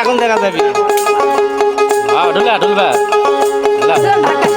এখন দেখা যাবি হ্যাঁ ঢুলা ঢুলবা ঢুলা।